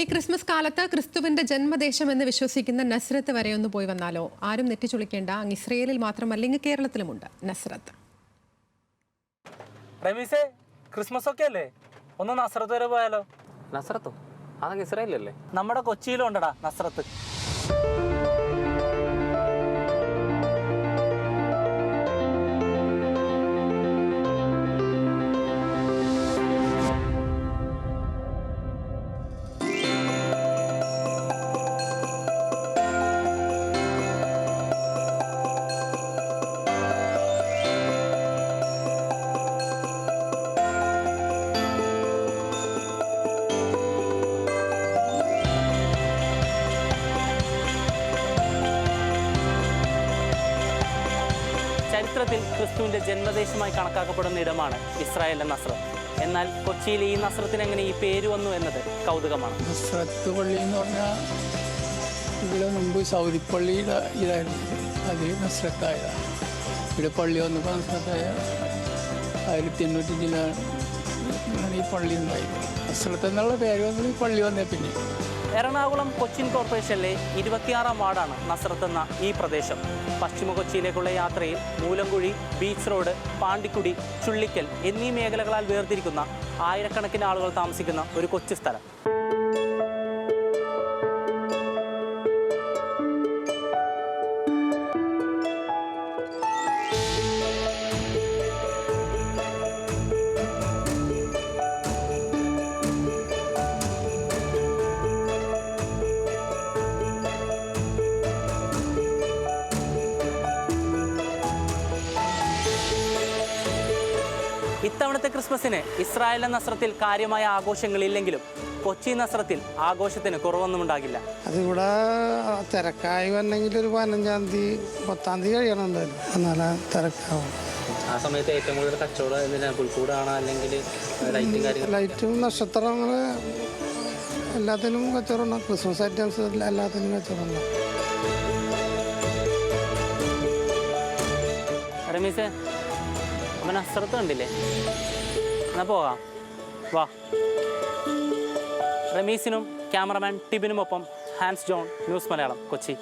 ഈ ക്രിസ്മസ് കാലത്ത് ക്രിസ്തുവിന്റെ ജന്മദേശം എന്ന് വിശ്വസിക്കുന്ന നസ്രത്ത് വരെ ഒന്ന് പോയി വന്നാലോ? ആരും നെറ്റിച്ചുളിക്കേണ്ട അങ്ങ് ഇസ്രയേലിൽ മാത്രമല്ല ഇങ്ങ് കേരളത്തിലുമുണ്ട് നസ്രത്ത്. റമീസേ ക്രിസ്മസ് ഒക്കെ അല്ലേ? ഒന്ന് നസ്രത്ത് വരെ പോയാലോ? നസ്രത്തോ? അതങ്ങ് ഇസ്രയേലല്ലേ? നമ്മുടെ കൊച്ചിയിലും ഉണ്ടടാ നസ്രത്ത്. ചരിത്രത്തിൽ ക്രിസ്തുവിന്റെ ജന്മദേശമായി കണക്കാക്കപ്പെടുന്ന ഇടമാണ് ഇസ്രായേലിലെ നസ്രത്ത്. എന്നാൽ കൊച്ചിയിൽ ഈ നസ്രത്തിന് എങ്ങനെ ഈ പേര് വന്നു എന്നത് കൗതുകമാണ്. നസ്രത്ത് പള്ളി എന്ന് പറഞ്ഞാൽ ഇവിടെ മുമ്പ് സൗദിപ്പള്ളിയുടെ ഇതായിരുന്നു. അത് നസ്രത്തായതാണ്. ഇവിടെ പള്ളി വന്നപ്പോൾ നസ്രത്തായ ആയിരത്തി എണ്ണൂറ്റി ചിലാണ് ഈ പള്ളി ഉണ്ടായി നസ്രത്ത് എന്നുള്ള പേര് വന്നത് ഈ പള്ളി വന്നേ പിന്നെ. എറണാകുളം കൊച്ചിൻ കോർപ്പറേഷനിലെ ഇരുപത്തിയാറാം വാർഡാണ് നസ്രത്ത് എന്ന ഈ പ്രദേശം. പശ്ചിമ കൊച്ചിയിലേക്കുള്ള യാത്രയിൽ മൂലംകുഴി ബീച്ച് റോഡ് പാണ്ടിക്കുടി ചുള്ളിക്കൽ എന്നീ മേഖലകളാൽ വേർതിരിക്കുന്ന ആയിരക്കണക്കിന് ആളുകൾ താമസിക്കുന്ന ഒരു കൊച്ചു സ്ഥലം. ഇത്തവണത്തെ ക്രിസ്മസിന് ഇസ്രായേൽ നസ്രത്തിൽ കാര്യമായ ആഘോഷങ്ങളില്ലെങ്കിലും കൊച്ചി നസ്രത്തിൽ ആഘോഷത്തിന് കുറവൊന്നും ഉണ്ടാകില്ല. അതിവിടെ തിരക്കായി വന്നെങ്കിൽ ഒരു പതിനഞ്ചാം തീയതി പത്താം തീയതി കഴിയണം എന്തായാലും. എന്നാലേ തിരക്കാവും. ആ സമയത്ത് ഏറ്റവും കൂടുതൽ കച്ചവടം എന്തിനാ? പുൽക്കൂടാണോ അല്ലെങ്കിൽ ലൈറ്റും കാര്യങ്ങളും? ലൈറ്റും നക്ഷത്രങ്ങൾ എല്ലാത്തിനും കച്ചവടം ക്രിസ്മസ് ഐറ്റംസ് എല്ലാത്തിനും കച്ചവടം റമീസേ അവൻ അസ്രത്ത് കണ്ടില്ലേ? എന്നാ പോകാം. വാ. റമീസിനും cameraman ടിബിനുമൊപ്പം Hans John news Malayalam Kochi.